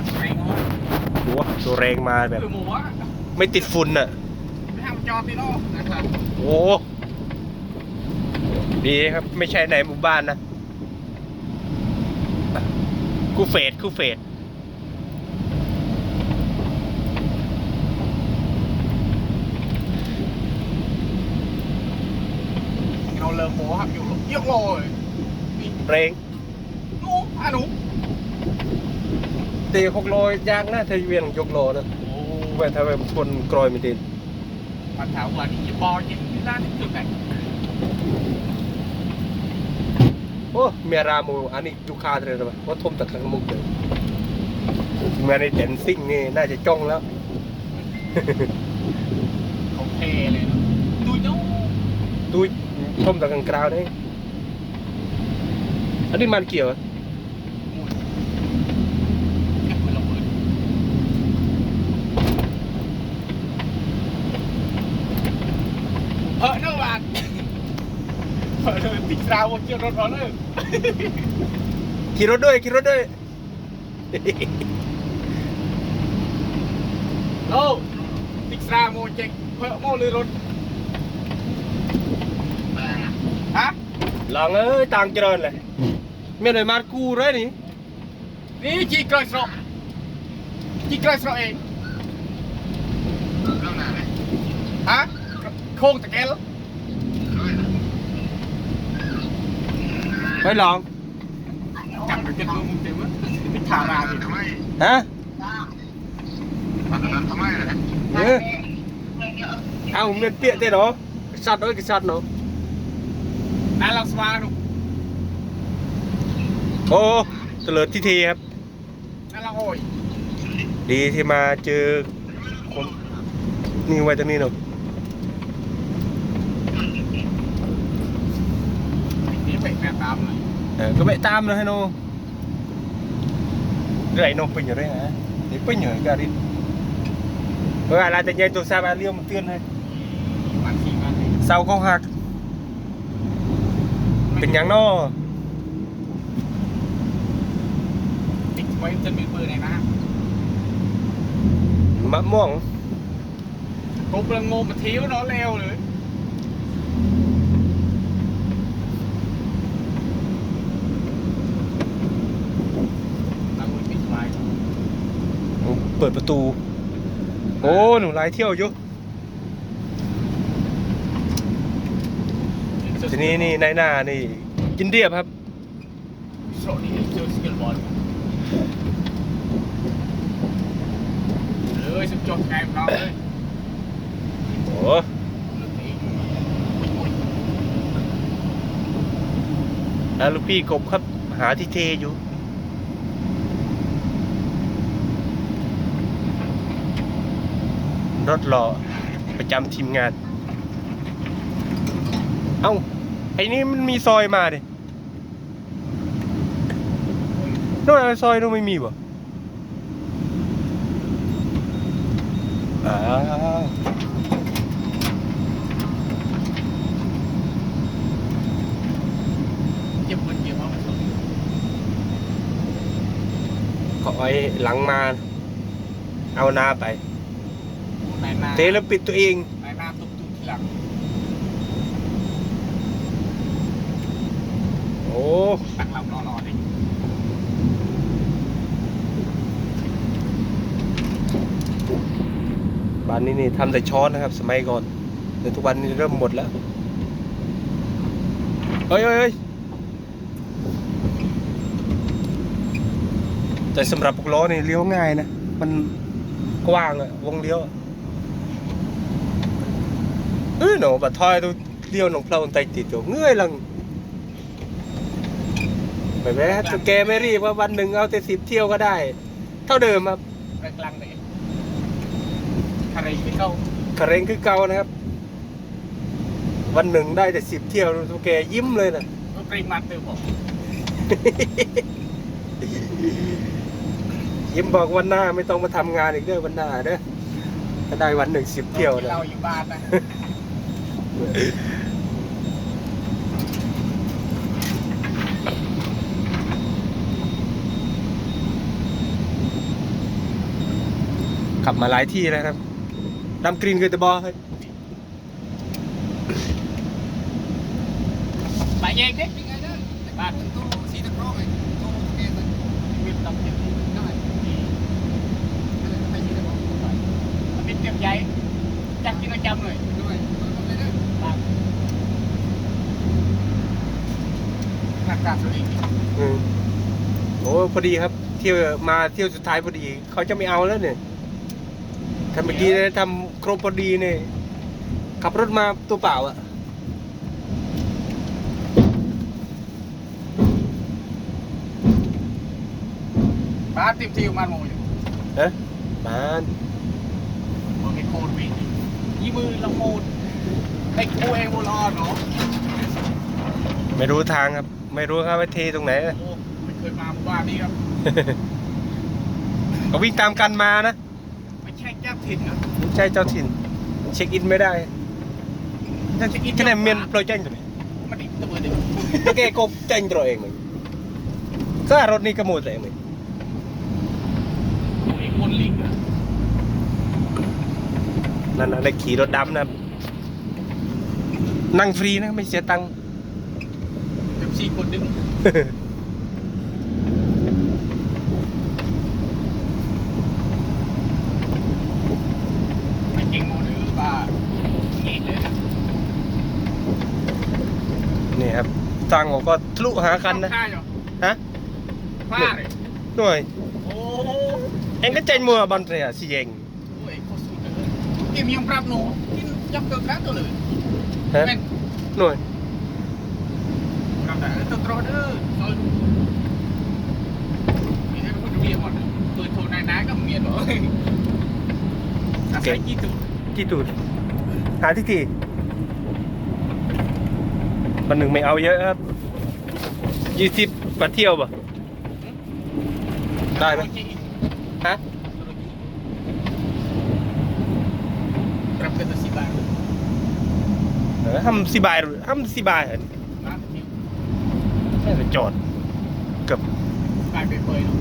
จับแรงหัวโอ้ตัวแรงมาแบบ คือหมูอะไม่ติดฝุ่นอะ ไม่ทำจอพี่โน่นะครับโอ้ดีครับ ไม่ใช่ในหมู่บ้านนะคูเฟดคูเฟดเราเลิมโหครับอยู่ยกโลเลยนี่แรงหนูอะหนู ตีหกโลยากนะถ้าเวียนยกโลนะโอ้เว้นถ้าแบบชนกรอยไม่ดีปัญหาวันนี้บอลยิงที่ด้านที่สุดไหนโอ้เมียรามูอันนี้ดูคาเลยนะว่าทมตะครั้งมุกเลยเมื่อในเดนซิ่งนี่น่าจะจ้องแล้วเขาเทเลยนะดูนู้ดูทมตะกลางกราวนี่อันนี้มันเกี่ยวอะ มุนแค่คนละมือ เออเนื้อบาทเออเนื้อติดราวเกี่ยวรถร้อนเลยขี่รถด้วยขี่รถด้วยโอ้ติดราวโมเจ็กเพื่อโมเลยรถฮะลองเอ้ยต่างเจริญเลยเมียไหนมากูเลยนี่นี่จีกรอยสระจีกรอยสระเองฮะ โค้งตะแกลไปลอง จับไปกันมือมึงเต็มมั้ยไม่ถามมาดิฮะทำไมล่ะเออเอาเมียนเปียเต้เนาะสัตว์เอ้ยกษัตริย์เนาะนั่นเราสวานุโอ้เตลิดที่ทีครับนั่นเราโอ้ยดีที่มาเจอคนนี่ไว้ตรงนี้เนาะ นี่เป็ดแม่ตาม เลยเออก็ไปตามเลยให้โนเรื่อยโนเป็นอย่างไรฮะนี่เป็นอย่างไรกันดิเอ เปิดประตู โอ้หนูไล่เที่ยวอยู่ทีนี้นี่ในหน้านี่กินเรียบครับโชว์นี่เจอสเกิลบอลเลยสุดยอดไงเราเลยโอ้เลือกเองแล้วลูกพี่กบครับ หาที่เทอยู่ รถหล่อประจำทีมงาน เอ้า ไอ้นี่มันมีซอยมาดิโน่นอะไรซอยโน่นไม่มีบ่อ้าวเก็บคนเก็บเอาขอไอ้หลังมา เอาหน้าไป เทแล้วปิดตัวเองนายนาตุกตุกทีหลังโอ้ตักเรารอรอดิบ้านนี้นี่ทำแต่ช้อนนะครับ สมัยก่อนแต่ทุกวันนี้เริ่มหมดแล้วเฮ้ยเฮ้ยเฮ้ยแต่สำหรับพวกล้อนี่เลี้ยวง่ายนะ มันกว้างอะวงเลี้ยวอะ เอ้ยหนูบัดทอยตัวเลี้ยวหนองเพลาไตติดตัวเงยหลังแบบนี้ตัวแกไม่รีบว่าวันหนึ่งเอาแต่สิบเที่ยวก็ได้ เท่าเดิมครับแรงลังเลยคาริที่เขาคาเร่งคือเก่านะครับ วันหนึ่งได้แต่สิบเที่ยวตัวแกยิ้มเลยนะก็ปริมาณเติมบอกยิ้มบอกวันหน้าไม่ต้องมาทำงานอีกเด้อวันหน้าเด้อถ้าได้วันหนึ่งสิบเที่ยวนะเราอยู่บ้านนะ ขับมาหลายที่แล้วครับดำกรีนเกิดแต่บอเฮ้ยไปเองดิยังไงนะบ้านตู้สีตะกร้อไงตู้ตะเกียงมันมีต้องเก็บได้ไม่สีตะกร้อมีเก็บใหญ่จักกินประจำเลย ด้วยทำเลยนะ บ้าน นักการสุรินทร์อืมโอ้พอดีครับ เที่ยวมาเที่ยวสุดท้ายพอดี เขาจะไม่เอาแล้วเนี่ยถ้าเมื่อกี้ได้ทำครบพอดีเนี่ยขับรถมาตัวเปล่าอะบ้านติมทิวมันโมอยู่ฮะบ้านโอเคโคตรวิ่งยี่มือละโคตรไอ้กูเองโบรอดเนาะไม่รู้ทางครับ ไม่รู้ครับว่าเทตรงไหนโอ้ไม่เคยมาหมู่บ้านนี้ครับ ก็วิ่งตามกันมานะ ไม่ใช่เจ้าถิ่นนะไม่ใช่เจ้าถิ่น เช็คอินไม่ได้ถ้าจะกินแค่ไหนเมียนโปรเจกต์ตัวนี้มันอีกตัวเดียวแกก็แจ้งตัวเองเลยซารถนี่ก็หมดเองเลยไอ้คนลิงอะนั่นนะได้ขี่รถดำนะครับนั่งฟรีนะ ไม่เสียตังค์ เต็มสี่คนดึงไม่เก่งโมหรือป่าเงี้ยเลยนะนี่ครับทางผมก็ทะลุหากันนะฆ่าเหรอฮะฆ่าเลยหน่วยโอ้เองก็ใจมัวบอลเสียสิเองโอ้ยโคตรสุดเลยกินยังปรับหนูกินยับเกินแล้วตัวเลย ฮะ เป็นห น่วยปรับแต่ตัวตรอเดอร์ซอยมีได้พูดเมียหมดเปิดโทรนายน้ากับเมียหรออาศัยกี่ตัวกี่ตูดหาที่ทีวันหนึ่งไม่เอาเยอะครับยี่สิบมาเที่ยวป่ะได้ไหมฮะปรับเป็นตัวสิบบาทเออทำสิบายหรือทำสิบายเหรอนะที่แค่ จะจอดเกือบกลายเป็นเปยเนาะ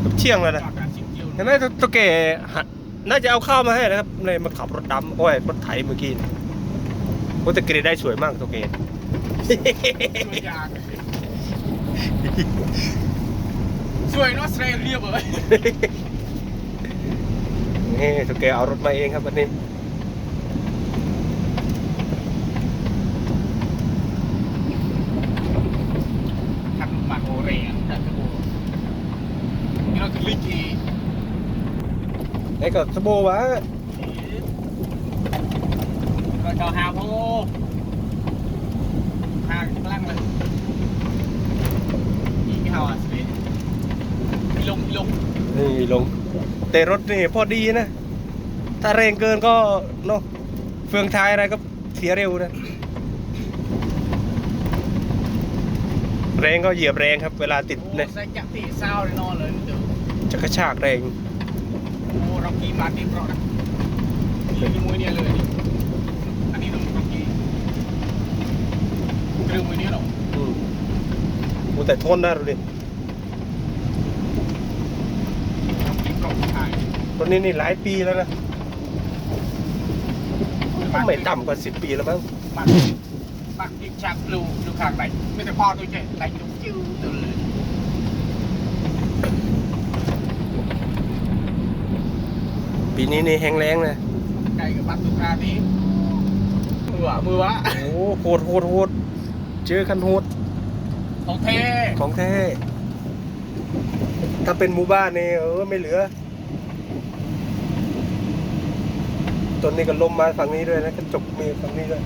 เกือบเที่ยงแล้วนะจอดการสิบเที่ยวเห็นไหมตัวตัวแกหาน่าจะเอาข้าวมาให้นะครับเลยมาขับรถดำโอ้ยรถไถเมื่อกี้นี่โอ้แต่เกรดได้สวยมากตัวแกช่วยยางสวยเนาะสเตรเลียบเลยนี่ตัวแกเอารถมาเองครับวันนี้ ทำมันโอเรียนแต่กระโบนี่เราคือลิกี ไอ้ก็สโบวะ เราจะหาโพหา ข้างล่างเลยอีก how อะสิมีลงมีลงนี่ลง แต่รถนี่พอดีนะ ถ้าแรงเกินก็เนาะเฟืองท้ายอะไรก็เสียเร็วนะแรงก็เหยียบแรงครับ เวลาติดโอ้เนี่ยใส่จักรตีเศ ร้าเลยนอนเลยเดี๋ยวจะกระชากแรง โอ้ร็อกกี้มาร์ตินร็อกนะนี่มวยเนี่ยเลยนี่อันนี้ต้องร็อกกี้เครื่องมวยเนี่ยหรออืมโอ้แต่ทนนะดูดิร็อกกี้ร็อกไทยรถนี้นี่หลายปีแล้วนะไม่ต่ำกว่าสิบปีแล้วมั้งมันมันยิงชักลูดูข้างไหนไม่แต่พอตัวเจ๊ไหลดูจิ้วตัวเลย ปีนี้นี่แห้งแรงนะไก่กับบัตรตุกานี้มือวะมือวะโอ้โหดโหดโหดเจอคันโหดของเทของแท้ถ้าเป็นหมู่บ้านนี่เออไม่เหลือต้นนี้ก็ลมมาฝั่งนี้ด้วยนะกระจกมีฝั่งนี้ด้วย